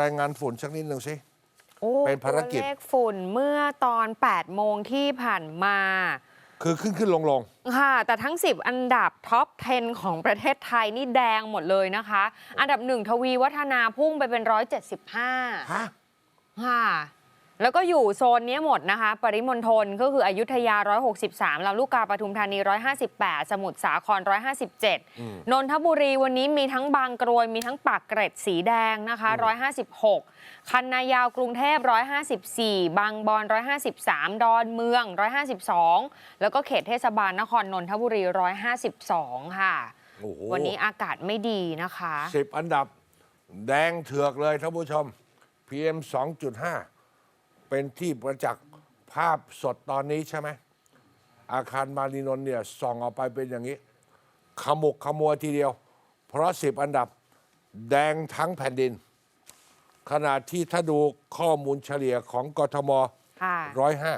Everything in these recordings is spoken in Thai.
รายงานฝุ่นสักนิดหนึ่งสิ โอ้เป็นภารกิจ ตัวเลขฝุ่นเมื่อตอน 8 โมงที่ผ่านมา คือขึ้นขึ้นลงลง ค่ะ แต่ทั้ง 10 อันดับท็อป 10 ของประเทศไทยนี่แดงหมดเลยนะคะ อันดับหนึ่งทวีวัฒนาพุ่งไปเป็น 175 ฮะ ค่ะ แล้วก็อยู่โซนเนี้ยหมดนะคะ ปริมณฑลก็คืออยุธยา 163ลำลูกกาปทุมธานี 158 สมุทรสาคร 157 นนทบุรีวันนี้มีทั้งบางกรวย มีทั้งปากเกร็ดสีแดงนะคะ 156 คันนายาวกรุงเทพ 154 บางบอน 153 ดอนเมือง 152 แล้วก็เขตเทศบาลนครนนทบุรี 152 ค่ะโอ้โหวันนี้อากาศไม่ดีนะคะสิบอันดับแดงเถือกเลยท่านผู้ชม PM 2.5 เป็นที่ประจักษ์ภาพสดตอนนี้ใช่ไหมอาคารมารีนนท์เนี่ยส่องออกไปเป็นอย่างนี้ ขมุกขมัวทีเดียว เพราะสิบอันดับแดงทั้งแผ่นดิน ขณะที่ถ้าดูข้อมูลเฉลี่ยของกทมค่ะร้อยห้า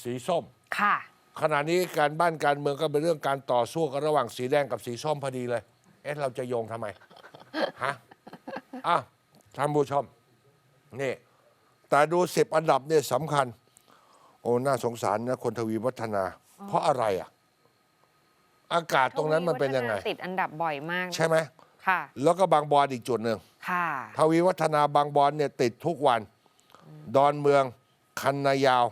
สีส้มค่ะขณะนี้การบ้านการเมืองก็เป็นเรื่องการต่อสู้กันระหว่างสีแดงกับสีส้มพอดีเลย เอ๊ะเราจะโยงทำไมฮะอะท่านผู้ชมนี่ แต่ดูสิบอันดับเนี่ยสำคัญ โอ้ น่าสงสารนะคนทวีวัฒนา เพราะอะไรอะ อากาศตรงนั้นมันเป็นยังไง ติดอันดับบ่อยมาก ใช่ไหมค่ะ แล้วก็บางบอนอีกจุดหนึ่งค่ะ ทวีวัฒนาบางบอนเนี่ยติดทุกวัน ดอนเมือง คันนายาว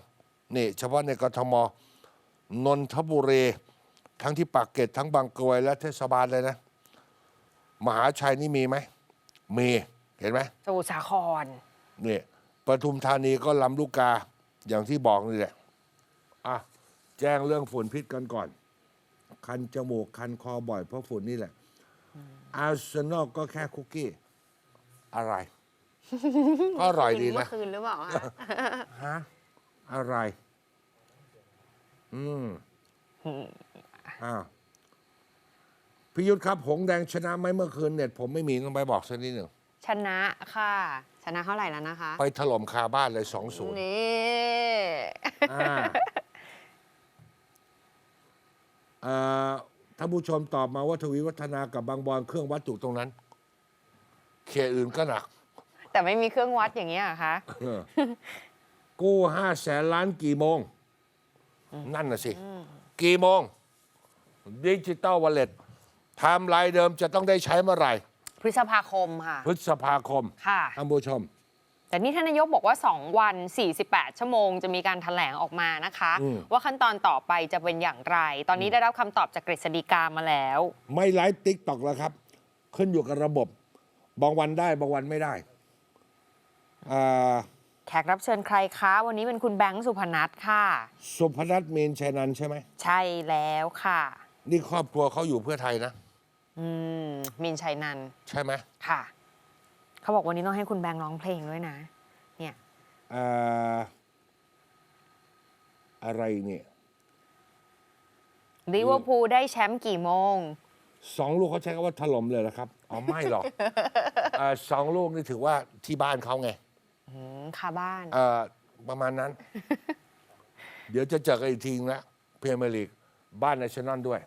นี่เฉพาะในกทม นนทบุรี ทั้งที่ปากเกร็ดทั้งบางกรวยและเทศบาลเลยนะ มหาชัยนี่มีไหม มี เห็นไหมสมุทรสาคร นี่ ปทุมธานีก็ลำลูกกาอย่างที่บอกนี่แหละอะแจ้งเรื่องฝุ่นพิษกันก่อน คันจมูกคันคอบ่อยเพราะฝุ่นนี่แหละอาร์เซนอลก็แค่คุกกี้ อะไร ก็อร่อยดีเมื่นะอคืนหรือเปล่าอะฮะอะไร อืมอ้าวพิยุทธครับ หงแดงชนะไหมเมื่อคืนเน็ตผมไม่มีต้องไปบอกสักนิดหนึ่งช นะค่ะ ชนะเท่าไหร่แล้วนะคะ ไปถล่มคาบ้านเลยสองศูนย์นี่อ่าเอ่อท่านผู้ชมตอบมาว่าทวีวัฒนากับบางบอนเครื่องวัดจุตรงนั้น เขตอื่นก็หนัก แต่ไม่มีเครื่องวัดอย่างเงี้ยเหรอคะเออกู้ห้าแสนล้านกี่โมง นั่นน่ะสิ กี่โมง ดิจิตอลวอลเล็ตไทม์ไลน์เดิมจะต้องได้ใช้เมื่อไหร่ พฤษภาคมค่ะ พฤษภาคมค่ะ ท่านผู้ชม แต่นี่ท่านนายกบอกว่า 2 วัน 48 ชั่วโมง จะมีการถแถลงออกมานะคะ อืม ว่าขั้นตอนต่อไปจะเป็นอย่างไร ตอนนี้ได้รับคำตอบจากกฤษฎีกามาแล้ว ไม่ไลฟ์ติ๊กตอกแล้วครับ ขึ้นอยู่กับระบบบางวันได้บางวันไม่ได้อ่าแขกรับเชิญใครคะ วันนี้เป็นคุณแบงค์สุพนัทค่ะ สุพนัทเมนชัยนันท์ใช่ไหม ใช่แล้วค่ะ นี่ครอบครัวเขาอยู่เพื่อไทยนะ อืมมินชัยนันท์ใช่ไหมค่ะ เขาบอกวันนี้ต้องให้คุณแบงค์ร้องเพลงด้วยนะ เนี่ย อ่าอะไรเนี่ยลิเวอร์พูลได้แชมป์กี่โมง สองลูกเขาใช้คำว่าถล่มเลยนะครับอ๋อไม่หรอกอ่าสองลูกนี่ถือว่าที่บ้านเขาไงอืมคาบ้าน เอ่อประมาณนั้น เดี๋ยวจะเจอกันอีกทีนะพรีเมียร์ลีกบ้านในชนอนด้วย